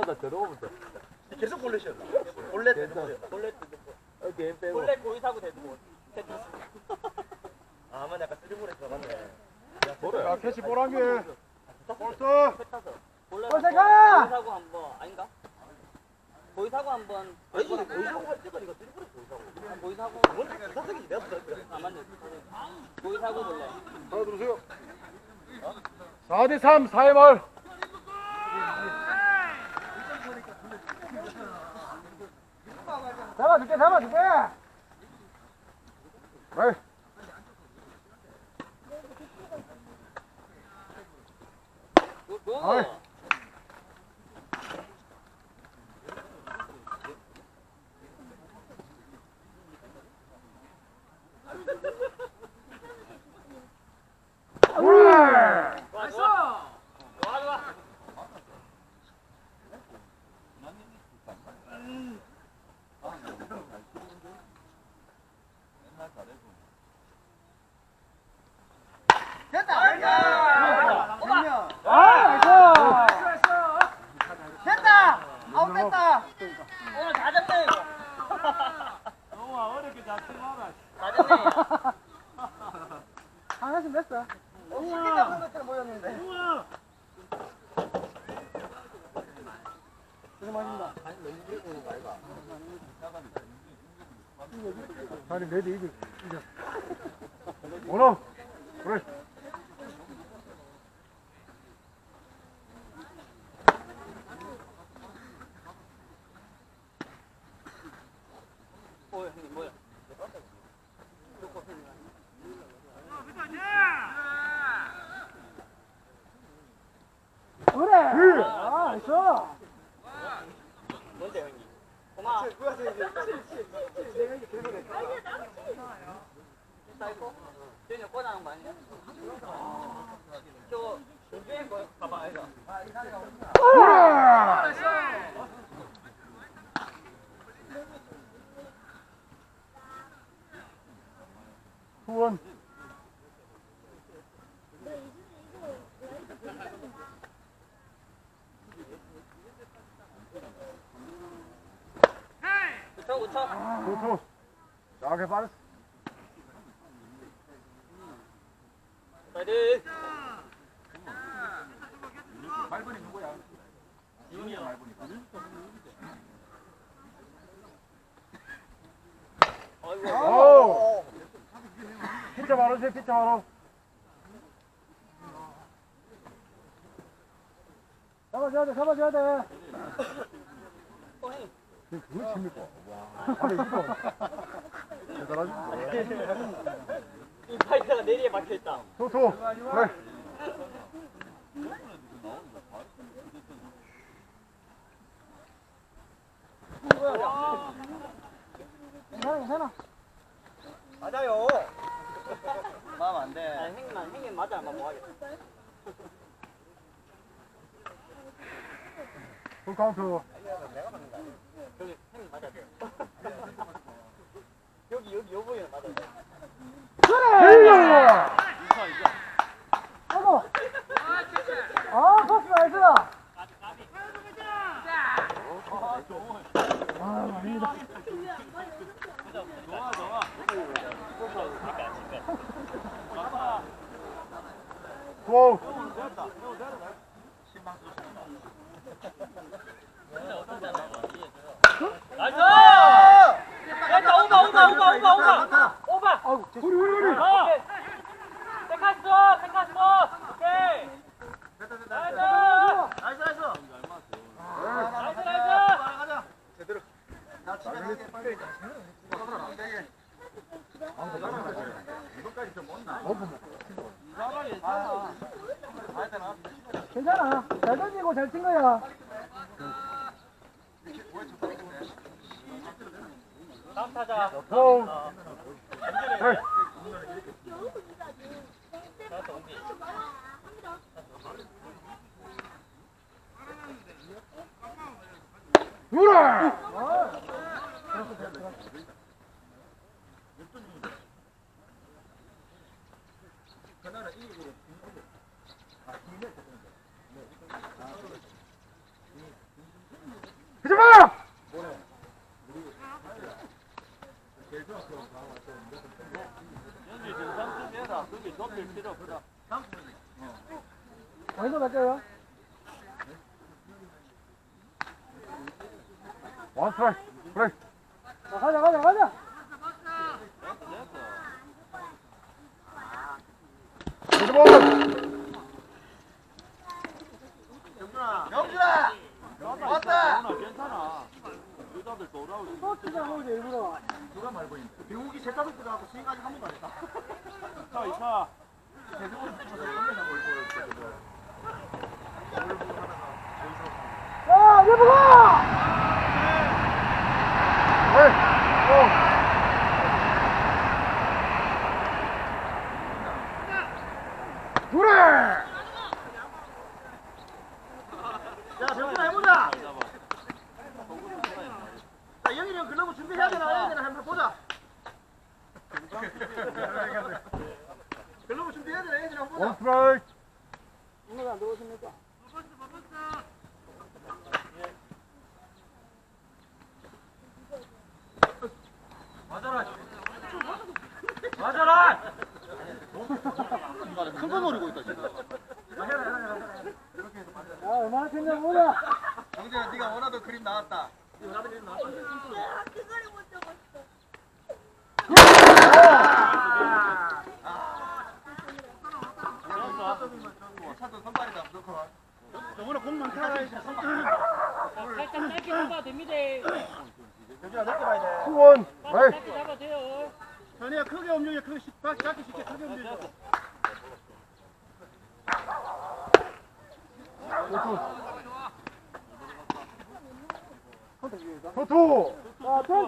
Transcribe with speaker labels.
Speaker 1: 그러다 들어오면 돼.
Speaker 2: 계속 볼넷이었나? 볼넷
Speaker 1: 괜찮아.
Speaker 2: 볼넷
Speaker 1: 어, 게임 빼고.
Speaker 3: 원래 고의사고 됐고
Speaker 2: 아 맞네 아까 쓰리볼에 들어갔네.
Speaker 4: 야, 캐치 볼한 개. 볼스.
Speaker 3: 패타서 원래
Speaker 4: 골 생각!
Speaker 3: 고의사고 한 번 아닌가? 고의사고 한 번
Speaker 2: 아니 이거 고의사고 할 때가 이거 쓰리볼에 고의사고
Speaker 3: 아, 고의사고
Speaker 2: 뭔 사석이 내가 부탁
Speaker 3: 아 맞네 고의사고 원래
Speaker 4: 하나 들으세요. 4대 3, 4회 말. 잡아줄게, 잡아줄게.
Speaker 3: 그거
Speaker 4: 어이.
Speaker 3: 좋아 좋아 좋아 좋아
Speaker 4: 아,
Speaker 2: 됐다! 아웃 됐다!
Speaker 3: 오늘 다 잡네 이거
Speaker 1: 너무 어렵게 잡지 마라.
Speaker 3: 다 잡네
Speaker 4: 냈어.
Speaker 2: 쉽게 잡는 것처럼 보였는데
Speaker 4: 아니, 내도 이거, 이거. 원호. 그래.
Speaker 3: 어 형님 뭐야
Speaker 4: 그래. 아, 있어.
Speaker 3: 뭔데 형님 고마워 사이코? 쟤네 꺼나는 거 아니야? 저거 준비한 거 봐봐 이거
Speaker 4: 후원.
Speaker 3: 그쵸 그쵸
Speaker 4: 도토. 약해 빠졌어.
Speaker 3: 파이팅
Speaker 1: 누구야?
Speaker 3: 아이고
Speaker 4: 바로 세 바로. 잡아줘야 돼, 잡아줘야 돼.
Speaker 3: 어
Speaker 4: 그거 칩니까? 와. 대단하지?
Speaker 3: 이 파이트가 내리에 박혀있다
Speaker 4: 토토. 그래. 괜찮아, 괜찮아.
Speaker 2: 맞아요 마음
Speaker 3: 아
Speaker 2: 안돼
Speaker 3: 형님만 형님 맞아 막 뭐하겠다
Speaker 4: 풀 카운트.
Speaker 3: 여기 형님 맞아 여기 여기 요 부위는 맞아
Speaker 4: 그래! 아이고. 아, 코스 나이스. 아, 아닙니다.
Speaker 1: 좋아 좋아.
Speaker 4: 고!
Speaker 3: 나이스 됐다 오바 오바 오바 오바 오바 오바
Speaker 4: 아우, 우리, 우리, 우리.
Speaker 3: 어 백카스 백카스 오케이 나이스
Speaker 2: 나이스 나이스
Speaker 3: 나이스 나이스
Speaker 2: 가자 제대로 나 집에 가게 빨리
Speaker 1: 이거까지 좀 못나.
Speaker 2: 아 하여튼 아
Speaker 4: 괜찮아. 잘 던지고 잘 친 거야.
Speaker 3: 다음 타자
Speaker 4: 고!
Speaker 3: 어.
Speaker 4: 그래.
Speaker 3: 나왔다 언니
Speaker 4: 그래! 마!
Speaker 1: 연지 정상 좀 해라. 거기 높일 필요 없다.
Speaker 5: 어디서 갈까요?
Speaker 4: 원 스트라이크. 그래.
Speaker 5: 자, 가자, 가자, 가자.
Speaker 1: 오지,
Speaker 5: 일부러.
Speaker 1: 누가 말벌인데?
Speaker 2: 비우기 세 타석 들어가고 스윙 아직 한 번도 안 했다.
Speaker 1: 이차,
Speaker 2: 준비해야 되나 해야 되나 한번 보자. 글러브 준비해야 되나 해야 되나 한번
Speaker 4: 원
Speaker 2: 보자.
Speaker 4: 스트라이크.
Speaker 5: 오늘 안 들어오십니까?
Speaker 1: 맞아라. 맞아라.
Speaker 2: 큰거 노리고 있다 지금.
Speaker 5: 야, 얼마나 컸냐, 보자.
Speaker 2: 영준아, 네가 원하던 그림 나왔다. 차도 선발이다 무조건. 저번에 공만 타라 해서 선발.
Speaker 3: 살짝 짧게 잡아도 됩니다.
Speaker 2: 영준아 넓게 봐야 돼.
Speaker 4: 수 원. 네.
Speaker 3: 짧게 잡아도 돼요.
Speaker 2: 전이야 크게 움직여 크게 쉽- 작게 쉽게 크게 움직여.
Speaker 5: 자, 텐